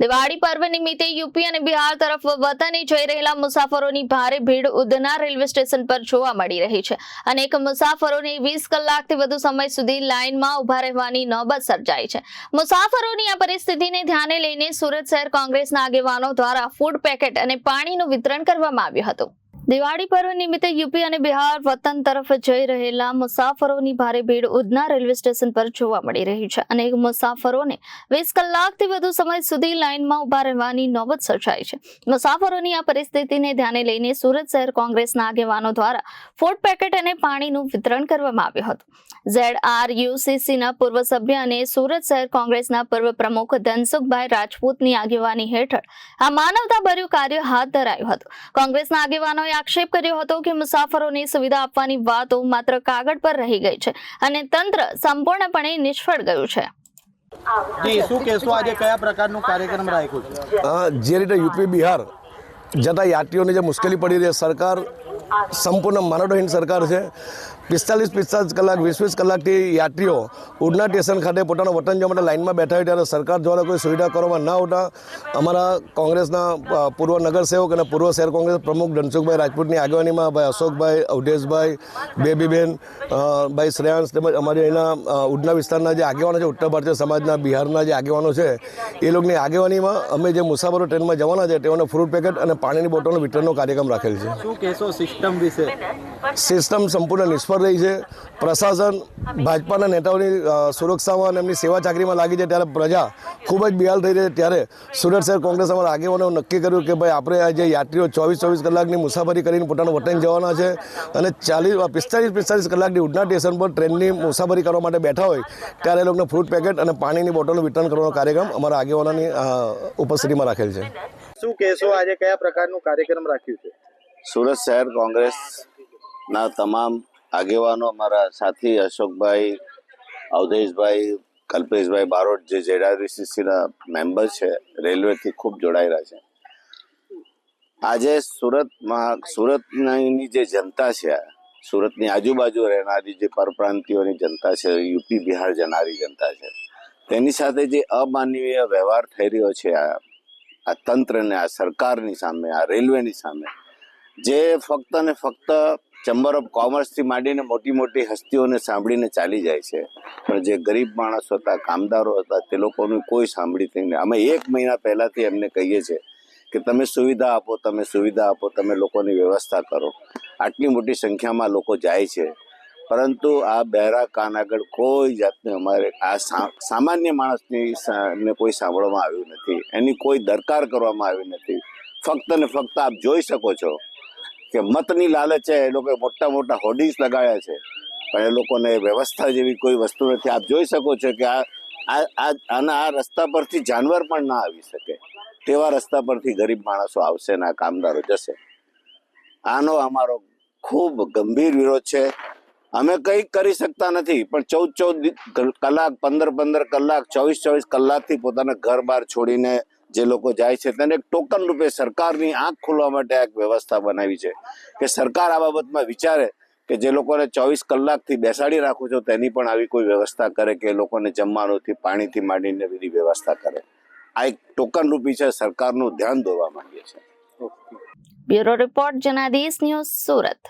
દિવાળી પર્વ નિમિત્તે યુપી અને બિહાર તરફ વતને જઈ રહેલા મુસાફરોની ભારે ભીડ ઉધના રેલવે સ્ટેશન પર જોવા મળી રહી છે. અનેક મુસાફરોને વીસ કલાકથી વધુ સમય સુધી લાઇનમાં ઊભા રહેવાની નોબત સર્જાઈ છે. મુસાફરોની આ પરિસ્થિતિને ધ્યાને લઈને સુરત શહેર કોંગ્રેસના આગેવાનો દ્વારા ફૂડ પેકેટ અને પાણીનું વિતરણ કરવામાં આવ્યું હતું. દિવાળી પર્વ નિમિત્તે યુપી અને બિહાર વતન તરફ જઈ રહેલા મુસાફરોની ભારે ભીડ ઉધના રેલવે સ્ટેશન પર જોવા મળી રહી છે. અનેક મુસાફરોને વીસ કલાકથી વધુ સમય સુધી લાઇનમાં ઊભા રહેવાની નોબત સર્જાઈ છે. મુસાફરોની આ પરિસ્થિતિને ધ્યાને લઈને સુરત શહેર કોંગ્રેસના આગેવાનો દ્વારા ફૂડ પેકેટ અને પાણીનું વિતરણ કરવામાં આવ્યું હતું. ઝેડ આર યુસીસીના પૂર્વ સભ્ય અને સુરત શહેર કોંગ્રેસના પૂર્વ પ્રમુખ ધનસુખભાઈ રાજપૂતની આગેવાની હેઠળ આ માનવતાભર્યું કાર્ય હાથ ધરાયું હતું. કોંગ્રેસના આગેવાનોએ આક્ષેપ કર્યો હતો કે મુસાફરોને સુવિધા આપવાની વાતો માત્ર કાગળ પર રહી ગઈ છે અને તંત્ર સંપૂર્ણપણે નિષ્ફળ ગયું છે. જી શું કહેશો? આજે કયા પ્રકારનું કાર્યક્રમ રાખ્યો છે? જે રીતે યુપી બિહાર જતા યાત્રીઓને જે મુશ્કેલી પડી રહી છે સરકાર સંપૂર્ણ માનવહીન સરકાર છે. પિસ્તાલીસ પિસ્તાલીસ કલાક, વીસ વીસ કલાકથી યાત્રીઓ ઉડના સ્ટેશન ખાતે પોતાના વતન જવા માટે લાઇનમાં બેઠા હોય ત્યારે સરકાર દ્વારા કોઈ સુવિધા કરવામાં ના આવતા અમારા કોંગ્રેસના પૂર્વ નગરસેવક અને પૂર્વ શહેર કોંગ્રેસ પ્રમુખ ધનસુખભાઈ રાજપૂતની આગેવાનીમાં ભાઈ અશોકભાઈ, અવધેશભાઈ, બેબીબેન ભાઈ શ્રેયાંશ તેમજ અમારી અહીંના ઉડના વિસ્તારના જે આગેવાનો છે, ઉત્તર ભારતીય સમાજના, બિહારના જે આગેવાનો છે, એ લોકોની આગેવાનીમાં અમે જે મુસાફરો ટ્રેનમાં જવાના છે, તેઓને ફ્રૂટ પેકેટ અને પાણીની બોટલનું વિતરણનો કાર્યક્રમ રાખેલ છે. શું કહેશો સિસ્ટમ વિશે. સિસ્ટમ સંપૂર્ણ નિષ્ફળ રહી છે. પ્રશાસન ભાજપાના નેતાઓની સુરક્ષામાં અને એમની સેવા ચાકરીમાં લાગી છે ત્યારે પ્રજા ખૂબ જ બિહાલ થઈ રહી છે. ત્યારે સુરત શહેર કોંગ્રેસ અમારા આગેવાનો નક્કી કર્યું કે ભાઈ આપણે આ જે યાત્રીઓ ચોવીસ ચોવીસ કલાકની મુસાફરી કરીને પોતાનું વતન જવાના છે અને ચાલીસ પિસ્તાલીસ પિસ્તાલીસ કલાકની ઉડના સ્ટેશન પર ટ્રેનની મુસાફરી કરવા માટે બેઠા હોય ત્યારે એ લોકોને ફ્રૂટ પેકેટ અને પાણીની બોટલનું વિતરણ કરવાનો કાર્યક્રમ અમારા આગેવાનોની ઉપસ્થિતિમાં રાખેલ છે. શું કહેશો? આજે કયા પ્રકારનું કાર્યક્રમ રાખ્યું છે? સુરત શહેર કોંગ્રેસના તમામ આગેવાનો અમારા સાથી અશોકભાઈ, અવધેશભાઈ, કલ્પેશભાઈ બારોટ જે જેડાવીસીસીના મેમ્બર છે, રેલવેથી ખૂબ જોડાયેલા છે. આજે સુરતમાં, સુરતની જે જનતા છે, સુરતની આજુબાજુ રહેનારી જે પરપ્રાંતિયોની જનતા છે, યુપી, બિહાર જનારી જનતા છે, તેની સાથે જે અમાનવીય વ્યવહાર થઈ રહ્યો છે આ તંત્રને, આ સરકારની સામે, આ રેલવેની સામે જે ફક્ત ને ફક્ત ચેમ્બર ઓફ કોમર્સથી માંડીને મોટી મોટી હસ્તીઓને સાંભળીને ચાલી જાય છે. પણ જે ગરીબ માણસો હતા, કામદારો હતા, તે લોકોનું કોઈ સાંભળી નહીં. અમે એક મહિના પહેલાંથી એમને કહીએ છીએ કે તમે સુવિધા આપો, તમે સુવિધા આપો, તમે લોકોની વ્યવસ્થા કરો. આટલી મોટી સંખ્યામાં લોકો જાય છે. પરંતુ આ બહેરા કાન આગળ કોઈ જાતની અમારે આ સામાન્ય માણસની કોઈ સાંભળવામાં આવ્યું નથી. એની કોઈ દરકાર કરવામાં આવી નથી. ફક્ત ને ફક્ત આપ જોઈ શકો છો કે મતની લાલચે એ લોકોએ મોટા મોટા હોર્ડિંગ્સ લગાડ્યા છે. પણ એ લોકોને વ્યવસ્થા જેવી કોઈ વસ્તુ નથી. આપ જોઈ શકો છો કે આ આ- આના આ રસ્તા પરથી જાનવર પણ ના આવી શકે. તેવા રસ્તા પરથી ગરીબ માણસો આવશે ને આ કામદારો જશે. આનો અમારો ખૂબ ગંભીર વિરોધ છે. અમે કંઈ કરી શકતા નથી, પણ ચૌદ ચૌદ કલાક પંદર પંદર કલાક ચોવીસ ચોવીસ કલાકથી પોતાના ઘર બહાર છોડીને જે લોકો જાય છે તેને એક ટોકન રૂપે સરકારની આંખ ખોલવા માટે એક વ્યવસ્થા બનાવી છે. કે સરકાર આ બાબતમાં વિચારે કે જે લોકોને ચોવીસ કલાકથી બેસાડી રાખો છો તેની પણ આવી કોઈ વ્યવસ્થા કરે કે લોકોને જમવાનુંથી, પાણીથી માંડીને બધી વ્યવસ્થા કરે. આ એક ટોકન રૂપી છે, સરકારનું ધ્યાન દોરવા માંગીએ છીએ bureau report, Janadesh news, Surat.